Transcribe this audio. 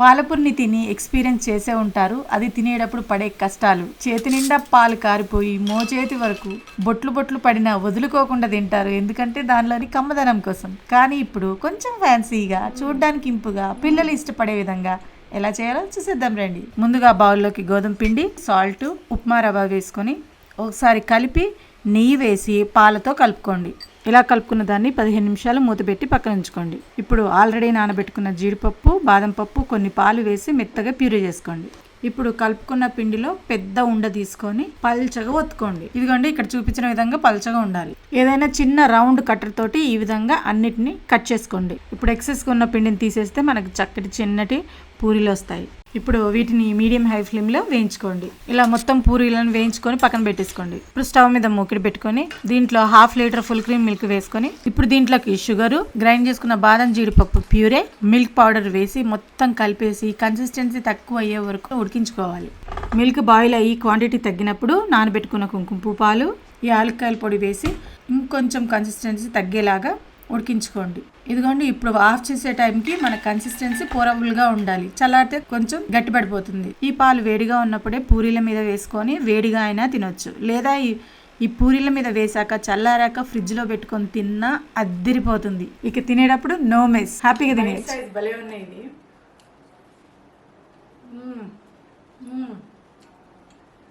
పాలపూరిని తిని ఎక్స్పీరియన్స్ చేసే ఉంటారు. అది తినేటప్పుడు పడే కష్టాలు. చేతి నిండా పాలు కారిపోయి మోచేతి వరకు బొట్లు బొట్లు పడినా వదులుకోకుండా తింటారు. ఎందుకంటే దానిలోని కమ్మదనం కోసం. కానీ ఇప్పుడు కొంచెం ఫ్యాన్సీగా చూడ్డానికి ఇంపుగా పిల్లలు ఇష్టపడే విధంగా ఎలా చేయాలో చూసేద్దాం రండి. ముందుగా బౌల్లోకి గోధుమ పిండి సాల్ట్ ఉప్మా రవ్వ వేసుకొని ఒకసారి కలిపి నెయ్యి వేసి పాలతో కలుపుకోండి. ఇలా కలుపుకున్న దాన్ని పదిహేను నిమిషాలు మూతపెట్టి పక్కన ఉంచుకోండి. ఇప్పుడు ఆల్రెడీ నానబెట్టుకున్న జీడిపప్పు బాదం పప్పు కొన్ని పాలు వేసి మెత్తగా ప్యూరీ చేసుకోండి. ఇప్పుడు కలుపుకున్న పిండిలో పెద్ద ఉండ తీసుకొని పల్చగా ఒత్తుకోండి. ఇదిగోండి ఇక్కడ చూపించిన విధంగా పల్చగా ఉండాలి. ఏదైనా చిన్న రౌండ్ కట్టర్ తోటి ఈ విధంగా అన్నిటిని కట్ చేసుకోండి. ఇప్పుడు ఎక్సెస్గా ఉన్న పిండిని తీసేస్తే మనకు చక్కటి చిన్నటి పూరీలు వస్తాయి. ఇప్పుడు వీటిని మీడియం హై ఫ్లేమ్లో వేయించుకోండి. ఇలా మొత్తం పూరీలను వేయించుకొని పక్కన పెట్టేసుకోండి. ఇప్పుడు స్టవ్ మీద మూకిడి పెట్టుకొని దీంట్లో half litre full cream milk వేసుకొని ఇప్పుడు దీంట్లోకి షుగర్ గ్రైండ్ చేసుకున్న బాదం జీడిపప్పు ప్యూరే మిల్క్ పౌడర్ వేసి మొత్తం కలిపేసి కన్సిస్టెన్సీ తక్కువ అయ్యే వరకు ఉడికించుకోవాలి. మిల్క్ బాయిల్ అయ్యి క్వాంటిటీ తగ్గినప్పుడు నానబెట్టుకున్న కుంకుమ పాలు యాలక్కాయల పొడి వేసి ఇంకొంచెం కన్సిస్టెన్సీ తగ్గేలాగా ఉడికించుకోండి. ఇదిగోండి ఇప్పుడు ఆఫ్ చేసే టైంకి మన కన్సిస్టెన్సీ పోరబుల్గా ఉండాలి. చల్లారితే కొంచెం గట్టిపడిపోతుంది ఈ పాలు వేడిగా ఉన్నప్పుడే పూరీల మీద వేసుకొని వేడిగా అయినా తినొచ్చు. లేదా ఈ ఈ పూరీల మీద వేసాక చల్లారాక ఫ్రిడ్జ్లో పెట్టుకొని తిన్నా అద్దిరిపోతుంది. ఇక తినేటప్పుడు నో మెస్ హ్యాపీగా తినేది భలే ఉన్నాయి